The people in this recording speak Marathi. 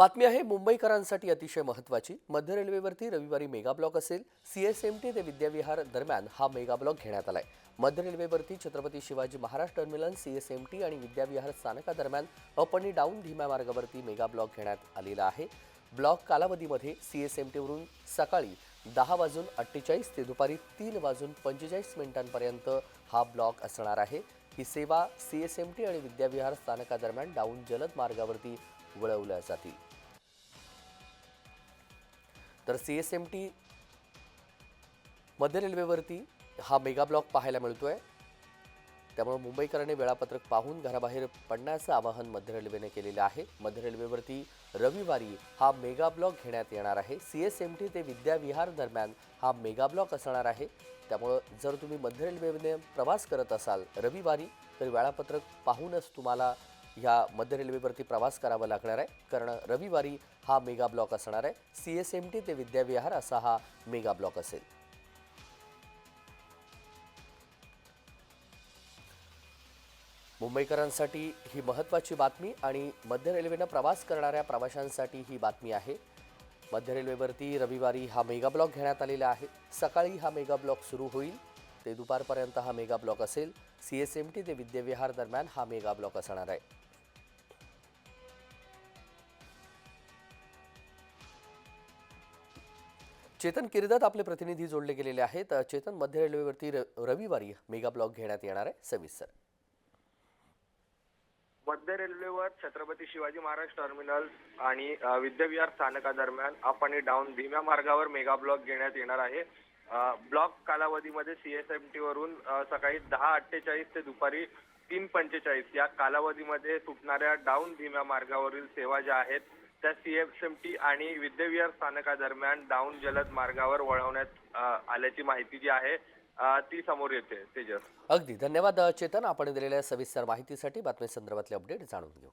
बातमी आहे मुंबईकरांसाठी अतिशय महत्त्वाची. मध्य रेल्वेवरती रविवारी मेगा ब्लॉक असेल. सी एस एम टी ते विद्याविहार दरम्यान हा मेगा ब्लॉक घेण्यात आलाय. मध्य रेल्वेवरती Chhatrapati Shivaji Maharaj terminal C S M T आणि विद्याविहार स्थानकादरम्यान अप आणि डाऊन धीम्या मार्गावरती मेगा ब्लॉक घेण्यात आलेला आहे. ब्लॉक कालावधीमध्ये सी एस एम टीवरून सकाळी दहा वाजून अठ्ठेचाळीस ते दुपारी तीन वाजून पंचेचाळीस मिनिटांपर्यंत हा ब्लॉक असणार आहे. ही सेवा सी एस एम टी आणि विद्याविहार स्थानकादरम्यान डाऊन जलद मार्गावरती वळवल्या जातील तर सी एस एम टी मध्य रेल्वेवरती हा मेगा ब्लॉक पाहायला मिळतोय. त्यामुळे मुंबईकरांनी वेळापत्रक पाहून घराबाहेर पडण्याचं आवाहन मध्य रेल्वेने केलेलं आहे. मध्य रेल्वेवरती रविवारी हा मेगा ब्लॉक घेण्यात येणार आहे. सी एस एम टी ते विद्याविहार दरम्यान हा मेगा ब्लॉक असणार आहे. त्यामुळं जर तुम्ही मध्य रेल्वेने प्रवास करत असाल रविवारी तर वेळापत्रक पाहूनच तुम्हाला ह्या मध्य रेल्वेवरती प्रवास करावा लागणार आहे. कारण रविवारी हा मेगा ब्लॉक असणार आहे. सी एस एम टी ते विद्याविहार असा हा मेगा ब्लॉक असेल. मुंबईकरांसाठी ही महत्त्वाची बातमी आणि मध्य रेल्वेनं प्रवास करणाऱ्या प्रवाशांसाठी ही बातमी आहे. मध्य रेल्वेवरती रविवारी हा मेगा ब्लॉक घेण्यात आलेला आहे. सकाळी हा मेगा ब्लॉक सुरू होईल. ते दुपारपर्यंत हा मेगा ब्लॉक असेल. सी एस एम टी ते विद्याविहार दरम्यान हा मेगा ब्लॉक असणार आहे. चेतन किर्दत आपले प्रतिनिधी जोडले गेलेले आहेत. चेतन मध्य रेल्वेवरती रविवारी मेगा ब्लॉक घेण्यात येणार आहे. सविस्तर. मध्य रेल्वेवर छत्रपती शिवाजी महाराज टर्मिनल आणि अ, विद्याविहार स्थानकादरम्यान अप आणि डाऊन धीम्या मार्गावर मेगा ब्लॉक घेण्यात येणार आहे. ब्लॉक कालावधीमध्ये सीएसएमटी वरून सकाळी दहा अठ्ठेचाळीस ते दुपारी तीन पंचेचाळीस या कालावधीमध्ये सुटणाऱ्या डाऊन धीम्या मार्गावरील सेवा ज्या आहेत त्या सीएसएमटी आणि विद्याविहार स्थानकादरम्यान डाऊन जलद मार्गावर वळवण्यात आल्याची माहिती जी आहे ती समोर येते. तेजस. अगदी. धन्यवाद चेतन. आपण दिलेल्या सविस्तर माहितीसाठी बातमी संदर्भातले अपडेट जाणून घेऊ.